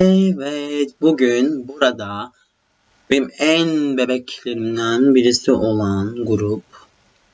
Evet, bugün burada benim en bebeklerimden birisi olan grup.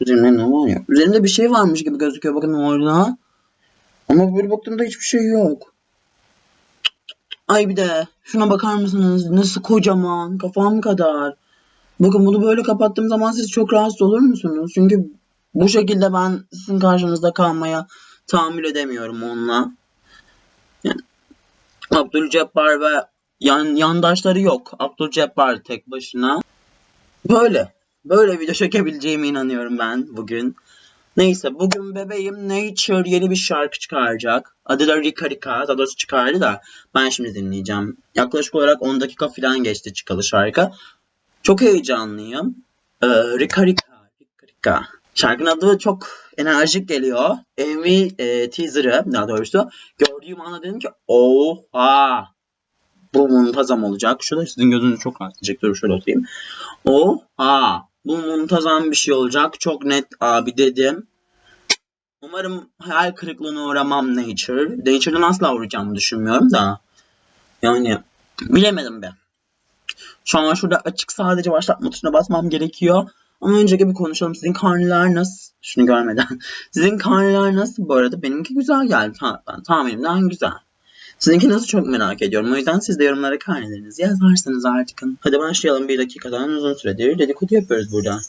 Üzerinde ne var ya? Üzerinde bir şey varmış gibi gözüküyor bakın orada. Ama böyle baktığımda hiçbir şey yok. Ay bir de şuna bakar mısınız? Nasıl kocaman, kafam kadar. Bakın bunu böyle kapattığım zaman siz çok rahatsız olur musunuz? Çünkü bu şekilde ben sizin karşınızda kalmaya tahammül edemiyorum onunla. Abdülcebbar ve yan, yandaşları yok. Abdülcebbar tek başına. Böyle. Böyle video çekebileceğime inanıyorum ben bugün. Neyse bugün bebeğim Nature yeni bir şarkı çıkaracak. Adı da Rika Rika. Daha çıkardı da ben şimdi dinleyeceğim. Yaklaşık olarak 10 dakika falan geçti çıkalı şarkı. Çok heyecanlıyım. Ee, Rika Rika. Rika Rika. Şarkının adı çok enerjik geliyor. MV e, teaser'ı daha doğrusu gördüğüm anda dedim ki oha bu muntazam olacak. Şurada sizin gözünüzü çok rahatlayacak. Dur şöyle oturayım. Oha bu muntazam bir şey olacak. Çok net abi dedim. Umarım hayal kırıklığına uğramam Nature. Nature'dan asla uğrayacağımı düşünmüyorum da. Yani bilemedim be. Şu an şurada açık sadece başlatma tuşuna basmam gerekiyor. Ama önceki bir konuşalım. Sizin karneler nasıl? Şunu görmeden. Sizin karneler nasıl bu arada? Benimki güzel geldi. Ben tahminimden güzel. Sizinki nasıl çok merak ediyorum. O yüzden siz de yorumlara karnelerinizi yazarsınız artık. Hadi başlayalım. Bir dakikadan uzun süredir dedikodu yapıyoruz burada.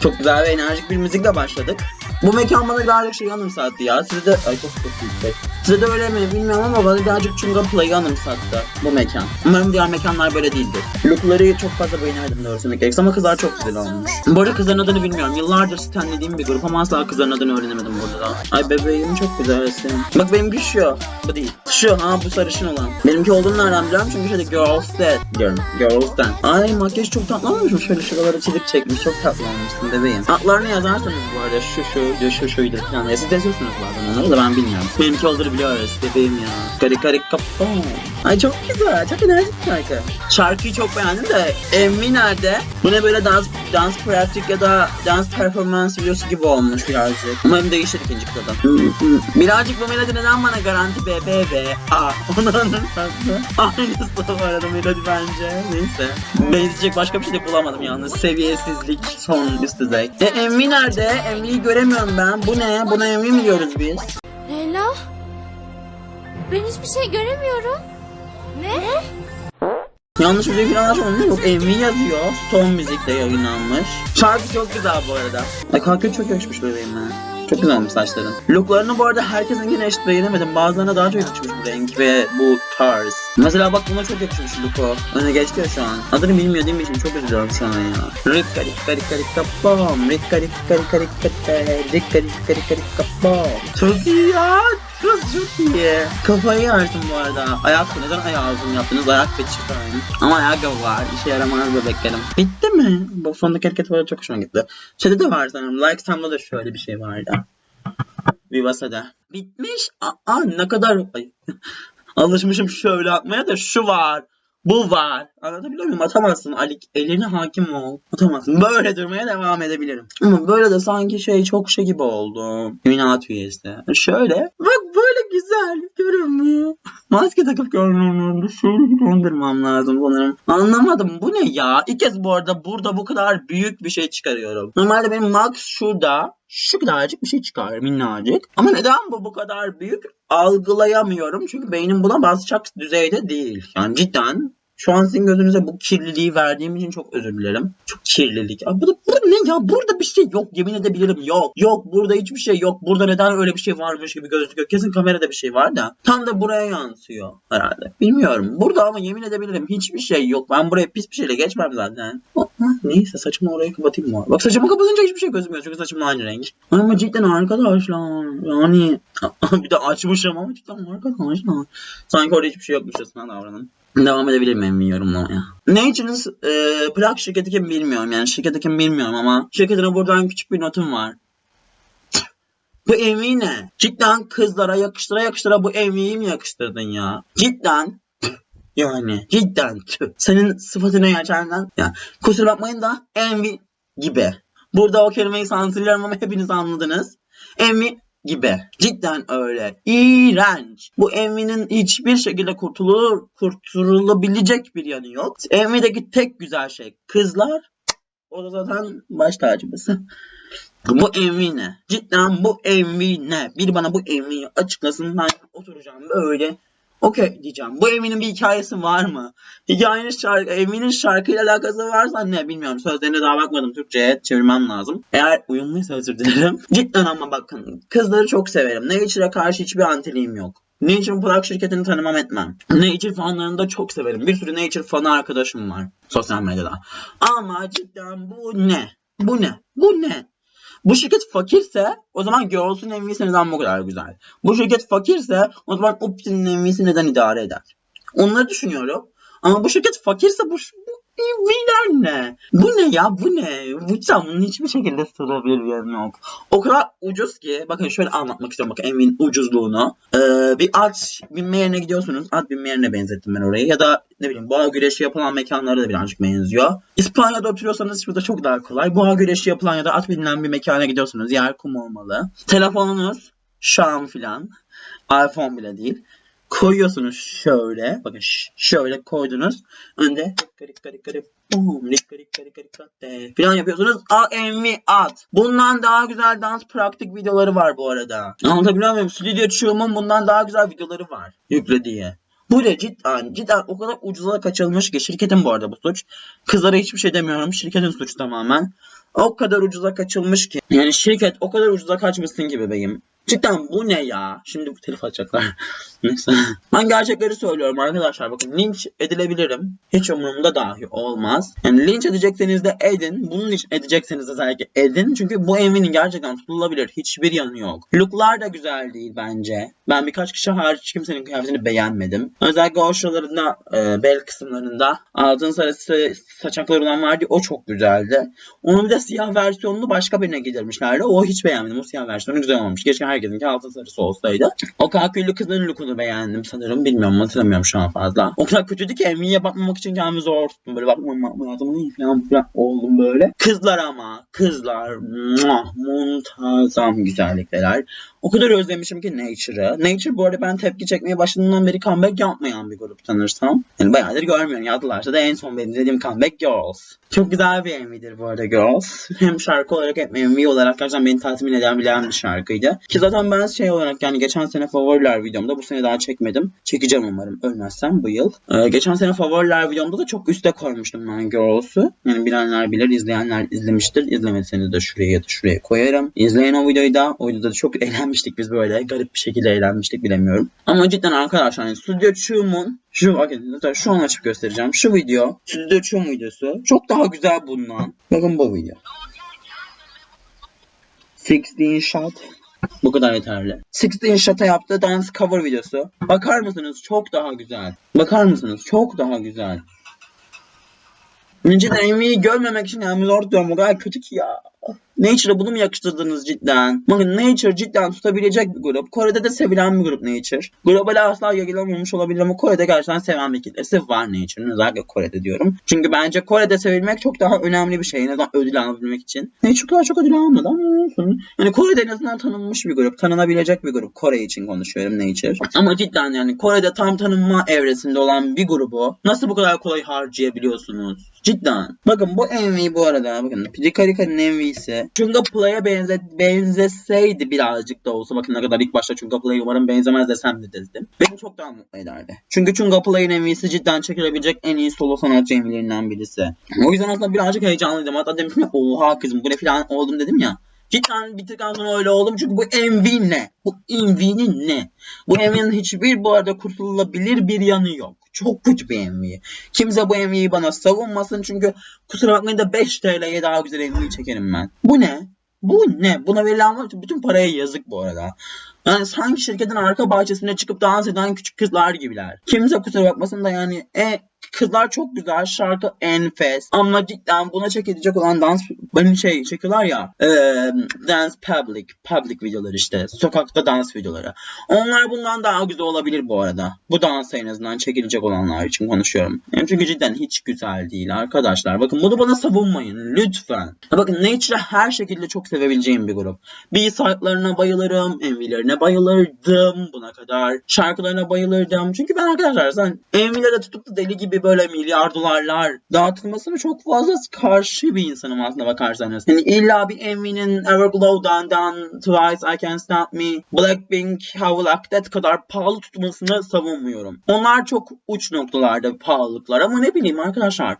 Çok güzel ve enerjik bir müzikle başladık. Bu mekan bana birazcık şey anımsattı ya. Size de... Ay çok çok yüksek. Size de öyle mi bilmiyorum ama bana birazcık Chunga Play'ı anımsattı bu mekan. Umarım diğer mekanlar böyle değildir. Lookları çok fazla beğenemedim doğrusu gerekirse ama kızlar çok güzel olmuş. Bu arada kızların adını bilmiyorum. Yıllardır stanlediğim bir grup ama asla kızların adını öğrenemedim burada da. Ay bebeğim çok güzelsin. Bak benimki şu. Bu değil. Şu ha bu sarışın olan. Benimki olduğunu nereden biliyorum çünkü şöyle Girls Dead diyorum. Girls'ten. Ay makyaj çok tatlı olmuş. Şöyle şuralara çizik çekmiş. Çok tatlı olmuşsun bebeğim. Adlarını yazarsanız bu arada şu şu şu şu şuydu falan. Ya siz de yazıyorsunuz bazen onları da ben bilmiyorum. Benimki olduğunu biliyoruz bebeğim ya. Garip garip kapı. Ay çok güzel. Çok enerjik şarkı. Şarkıyı çok beğendim de Emmi nerede? Bu ne böyle dans dans pratik ya da dans performans videosu gibi olmuş birazcık. Umarım değişir ikinci kıtada. birazcık bu melodi neden bana garanti be be be. Aa onu anırsattı. Aynısı bu arada melodi bence. Neyse. Benzeyecek başka bir şey de bulamadım yalnız. Seviyesizlik son üst düzey. E Emmi nerede? Emmi'yi göremiyorum ben. Bu ne? Buna Emmi mi diyoruz biz? Leyla? Ben hiçbir şey göremiyorum. Ne? Yanlış müzik falan açmadım yok Emmi yazıyor. Son müzikte yayınlanmış. Şarkı çok güzel bu arada. Ay kalkıyor çok yakışmış bebeğime. Çok güzel olmuş saçların. Looklarını bu arada herkesinkine eşit beğenemedim. Bazılarına daha çok yakışmış bu renk ve bu tarz. Mesela bak buna çok yakışmış look'u. Öne geçti ya şu an. Adını bilmiyor değil mi için çok üzülüyorum şu an ya. Rikka rikka rikka rikka bom. Rikka rikka rikka rikka. Rikka rikka rikka rikka bom. Çok iyi ya. Kız çok iyi. Kafayı yersin bu arada. Ayak neden ayağı uzun yaptınız? Ayak fetişi falan. Ama ayakkabı var. İşe yaramaz bebeklerim. Bitti mi? Bu sondaki hareket var çok hoşuma gitti. Şeyde de var sanırım. Like Sam'da da şöyle bir şey vardı. Vivasa'da. Bitmiş. Aa ne kadar... Alışmışım şöyle atmaya da şu var. Bu var. Anlatabiliyor muyum? Atamazsın Ali. Eline hakim ol. Atamazsın. Böyle durmaya devam edebilirim. Ama böyle de sanki şey çok şey gibi oldu. Ünat üyesi. Şöyle. Bak böyle güzel. Görünmüyor. Maske takıp görünmüyor. Şöyle döndürmem lazım sanırım. Anlamadım. Bu ne ya? İlk kez bu arada burada bu kadar büyük bir şey çıkarıyorum. Normalde benim max şurada şu kadarcık bir şey çıkar minnacık. Ama neden bu bu kadar büyük algılayamıyorum. Çünkü beynim buna basacak düzeyde değil. Yani cidden şu an sizin gözünüze bu kirliliği verdiğim için çok özür dilerim. Çok kirlilik. Abi bu, da, bu ne ya? Burada bir şey yok. Yemin edebilirim yok. Yok burada hiçbir şey yok. Burada neden öyle bir şey varmış gibi gözüküyor. Kesin kamerada bir şey var da. Tam da buraya yansıyor herhalde. Bilmiyorum. Burada ama yemin edebilirim hiçbir şey yok. Ben buraya pis bir şeyle geçmem zaten. Neyse saçımı oraya kapatayım mı? Bak saçımı kapatınca hiçbir şey gözükmüyor. Çünkü saçım aynı renk. Ama cidden arkadaşlar. Yani bir de açmışım ama cidden arkadaşlar. Sanki orada hiçbir şey yokmuşçasına davranın. Devam edebilir miyim yorumlamaya? Nature'ın e, plak şirketi kim bilmiyorum yani şirketi kim bilmiyorum ama şirketine buradan küçük bir notum var. Bu MV ne? Cidden kızlara yakıştıra yakıştıra bu MV'yi mi yakıştırdın ya? Cidden yani cidden tüh. Senin sıfatını gerçekten ya kusura bakmayın da MV gibi. Burada o kelimeyi sansürlerim ama hepiniz anladınız. MV gibi. Cidden öyle. İğrenç. Bu Envy'nin hiçbir şekilde kurtulur, kurtulabilecek bir yanı yok. Envy'deki tek güzel şey kızlar. O da zaten baş tacımız. Bu Envy ne? Cidden bu Envy ne? Bir bana bu Envy'yi açıklasın. Ben oturacağım böyle. Okey diyeceğim. Bu Envy'nin bir hikayesi var mı? Hikayenin şarkı, Envy'nin şarkıyla alakası varsa ne bilmiyorum. Sözlerine daha bakmadım. Türkçe'ye çevirmem lazım. Eğer uyumluysa özür dilerim. Cidden ama bakın. Kızları çok severim. Nature'a karşı hiçbir antiliğim yok. Nature Plug şirketini tanımam etmem. Nature fanlarını da çok severim. Bir sürü Nature fanı arkadaşım var. Sosyal medyada. Ama cidden bu ne? Bu ne? Bu ne? Bu şirket fakirse o zaman Girls'un MV'si neden bu kadar güzel? Bu şirket fakirse o zaman Opti'nin MV'si neden idare eder? Onları düşünüyorum. Ama bu şirket fakirse bu, bu ne? Bu ne ya? Bu ne? Bu camın hiçbir şekilde yanı yok. O kadar ucuz ki bakın şöyle anlatmak istiyorum bakın MV'nin ucuzluğunu. Ee, bir at binme yerine gidiyorsunuz. At binme yerine benzettim ben orayı. Ya da ne bileyim boğa güreşi yapılan mekanlara da birazcık benziyor. İspanya'da oturuyorsanız şurada çok daha kolay. Boğa güreşi yapılan ya da at binilen bir mekana gidiyorsunuz. Yer kum olmalı. Telefonunuz Xiaomi filan. iPhone bile değil. Koyuyorsunuz şöyle. Bakın şöyle koydunuz. Önde garip garip garip boom garip garip garip falan yapıyorsunuz. AMV at. Bundan daha güzel dans pratik videoları var bu arada. Anlatabiliyor muyum? Studio Chum'un bundan daha güzel videoları var. Yüklediği. Bu da cidden, cidden o kadar ucuza kaçılmış ki şirketin bu arada bu suç. Kızlara hiçbir şey demiyorum. Şirketin suçu tamamen. O kadar ucuza kaçılmış ki. Yani şirket o kadar ucuza kaçmışsın ki bebeğim. Cidden bu ne ya? Şimdi bu telif açacaklar. Neyse. Ben gerçekleri söylüyorum arkadaşlar. Bakın linç edilebilirim. Hiç umurumda dahi olmaz. Yani linç edecekseniz de edin. Bunun için edecekseniz de özellikle edin. Çünkü bu evinin gerçekten tutulabilir. Hiçbir yanı yok. Looklar da güzel değil bence. Ben birkaç kişi hariç kimsenin kıyafetini beğenmedim. Özellikle o şuralarında e, bel kısımlarında altın sarısı saçakları olan vardı. O çok güzeldi. Onun bir de siyah versiyonunu başka birine giydirmişlerdi. O hiç beğenmedim. O siyah versiyonu güzel olmamış. Keşke herkesinki altın sarısı olsaydı. O kaküllü kızın lookunu beğendim sanırım. Bilmiyorum hatırlamıyorum şu an fazla. O kadar kötüydü ki Emine'ye bakmamak için kendimi zor tuttum. Böyle bakmam lazım iyi falan oldum böyle. Kızlar ama kızlar muah, muntazam güzellikler. O kadar özlemişim ki Nature'ı. Nature bu arada ben tepki çekmeye başladığımdan beri comeback yapmayan bir grup tanırsam. Yani bayağıdır görmüyorum. Yazdılarsa da en son benim dediğim comeback Girls. Çok güzel bir MV'dir bu arada Girls. Hem şarkı olarak hem MV olarak gerçekten beni tatmin eden bilen bir şarkıydı. Ki zaten ben şey olarak yani geçen sene favoriler videomda bu sene daha çekmedim. Çekeceğim umarım ölmezsem bu yıl. Ee, geçen sene favoriler videomda da çok üste koymuştum ben Girls'u. Yani bilenler bilir, izleyenler izlemiştir. İzlemediyseniz de şuraya ya da şuraya koyarım. İzleyin o videoyu da. O videoda da çok eğlenmiştik biz böyle. Garip bir şekilde eğlenmiştik bilemiyorum. Ama cidden arkadaşlar yani Studio Chum'un şu zaten şu an açıp göstereceğim. Şu video Studio Chum videosu çok daha güzel bundan. Bakın bu video. 16 shot. Bu kadar yeterli. 16 shot'a yaptığı dance cover videosu. Bakar mısınız? Çok daha güzel. Bakar mısınız? Çok daha güzel. Cidden MV'yi görmemek için yani zor diyorum. O kadar kötü ki ya. Nature'a bunu mu yakıştırdınız cidden? Bakın Nature cidden tutabilecek bir grup. Kore'de de sevilen bir grup Nature. Globale asla yayılamamış olabilir ama Kore'de gerçekten seven bir kitlesi var Nature'ın. Özellikle Kore'de diyorum. Çünkü bence Kore'de sevilmek çok daha önemli bir şey. Neden ödül alabilmek için. Nature kadar çok ödül almadı ama olsun. Yani Kore'de en azından tanınmış bir grup. Tanınabilecek bir grup. Kore için konuşuyorum Nature. Ama cidden yani Kore'de tam tanınma evresinde olan bir grubu nasıl bu kadar kolay harcayabiliyorsunuz? Cidden. Bakın bu MV bu arada bakın Pidikarika'nın MV'si Chunga Play'a benze benzeseydi birazcık da olsa bakın ne kadar ilk başta Chunga Play'a umarım benzemez desem de dedim. Beni çok daha mutlu ederdi. Çünkü Chunga Play'in MV'si cidden çekilebilecek en iyi solo sanatçı MV'lerinden birisi. O yüzden aslında birazcık heyecanlıydım. Hatta demiştim ya oha kızım bu ne falan oldum dedim ya. Cidden bitirdikten sonra öyle oldum çünkü bu MV ne? Bu MV'nin ne? Bu MV'nin hiçbir bu arada kurtulabilir bir yanı yok. Çok kötü bir MV. Kimse bu MV'yi bana savunmasın çünkü kusura bakmayın da 5 TL'ye daha güzel MV çekerim ben. Bu ne? Bu ne? Buna verilen bütün paraya yazık bu arada. Yani sanki şirketin arka bahçesine çıkıp dans eden küçük kızlar gibiler. Kimse kusura bakmasın da yani e, kızlar çok güzel, şarkı enfes. Ama cidden buna çekilecek olan dans benim şey çekiyorlar ya e, dance public, public videolar işte. Sokakta dans videoları. Onlar bundan daha güzel olabilir bu arada. Bu dans en azından çekilecek olanlar için konuşuyorum. Yani çünkü cidden hiç güzel değil arkadaşlar. Bakın bunu bana savunmayın lütfen. Bakın Nature'ı her şekilde çok sevebileceğim bir grup. B-side'larına bayılırım, MV'lerine bayılırdım buna kadar. Şarkılarına bayılırdım. Çünkü ben arkadaşlar sen MV'lere tutup da deli gibi böyle milyar dolarlar dağıtılmasına çok fazla karşı bir insanım aslında bakarsanız. Yani illa bir MV'nin Everglow'dan, Dan, Twice, I Can't Stand Me, Blackpink, How Like That kadar pahalı tutmasını savunmuyorum. Onlar çok uç noktalarda pahalılıklar ama ne bileyim arkadaşlar.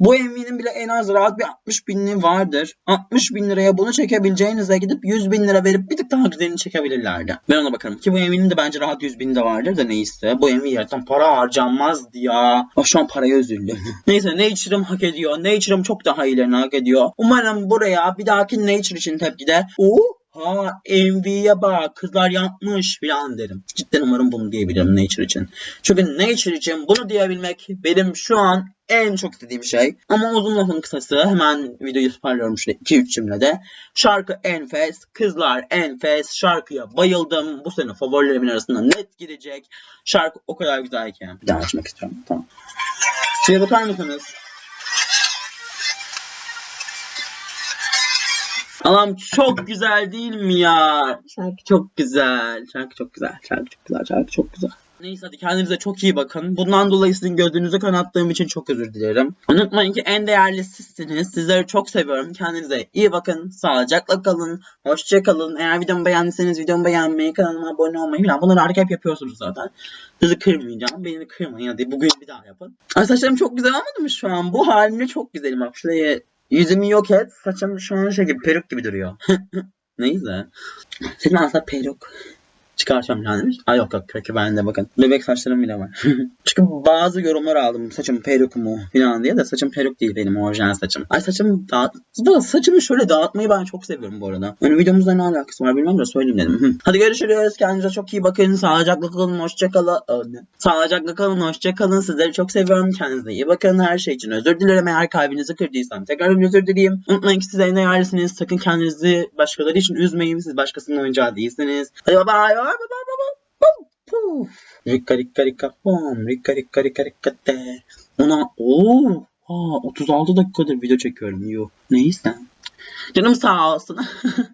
Bu MV'nin bile en az rahat bir 60 binli vardır. 60 bin liraya bunu çekebileceğinize gidip 100 bin lira verip bir tık daha güzelini çekebilirlerdi. Ben ona bakarım. Ki bu MV'nin de bence rahat 100 bin de vardır da neyse. Bu MV yerden para harcanmazdı ya. Oh, şu an paraya üzüldüm. neyse Nature'ım hak ediyor. Nature'ım çok daha iyilerini hak ediyor. Umarım buraya bir dahaki Nature için tepkide Oo Ha MV'ye bak kızlar yapmış filan derim. Cidden umarım bunu diyebilirim Nature için. Çünkü Nature için bunu diyebilmek benim şu an en çok istediğim şey. Ama uzun lafın kısası hemen videoyu toparlıyorum şöyle 2-3 cümlede. Şarkı enfes, kızlar enfes, şarkıya bayıldım. Bu sene favorilerimin arasında net girecek. Şarkı o kadar güzel ki. Bir daha açmak istiyorum. Tamam. Şuraya bakar mısınız? Allah'ım çok güzel değil mi ya? Şarkı çok güzel. Şarkı çok güzel. Şarkı çok güzel. Şarkı çok güzel. Neyse hadi kendinize çok iyi bakın. Bundan dolayı sizin gözünüzü kanattığım için çok özür dilerim. Unutmayın ki en değerli sizsiniz. Sizleri çok seviyorum. Kendinize iyi bakın. Sağlıcakla kalın. Hoşça kalın. Eğer videomu beğendiyseniz videomu beğenmeyi, kanalıma abone olmayı falan bunları artık hep yapıyorsunuz zaten. Sizi kırmayacağım. Beni kırmayın. Hadi bugün bir daha yapın. Ay saçlarım çok güzel olmadı mı şu an? Bu halimle çok güzelim. Bak şuraya yüzümü yok et. Saçım şu an şey gibi peruk gibi duruyor. Neyse. Senin aslında peruk. Çıkartacağım falan demiş. Ay yok yok kökü bende bakın. Bebek saçlarım bile var. Çünkü bazı yorumlar aldım saçım peruk mu falan diye de saçım peruk değil benim orijinal saçım. Ay saçım dağıt... Bu saçımı şöyle dağıtmayı ben çok seviyorum bu arada. Yani videomuzda ne alakası var bilmem de söyleyeyim dedim. Hadi görüşürüz. Kendinize çok iyi bakın. Sağlıcakla kalın. Hoşçakalın. Sağlıcakla kalın. Hoşçakalın. Sizleri çok seviyorum. Kendinize iyi bakın. Her şey için özür dilerim. Eğer kalbinizi kırdıysam tekrar özür dileyeyim. Unutmayın ki siz en değerlisiniz. Sakın kendinizi başkaları için üzmeyin. Siz başkasının oyuncağı değilsiniz. Hadi bye, bye. Puf. Rika rika rika bom. Rika rika rika rika de. Ona ooo. Aa, 36 dakikadır video çekiyorum. Yo. Neyse. Canım sağ olsun.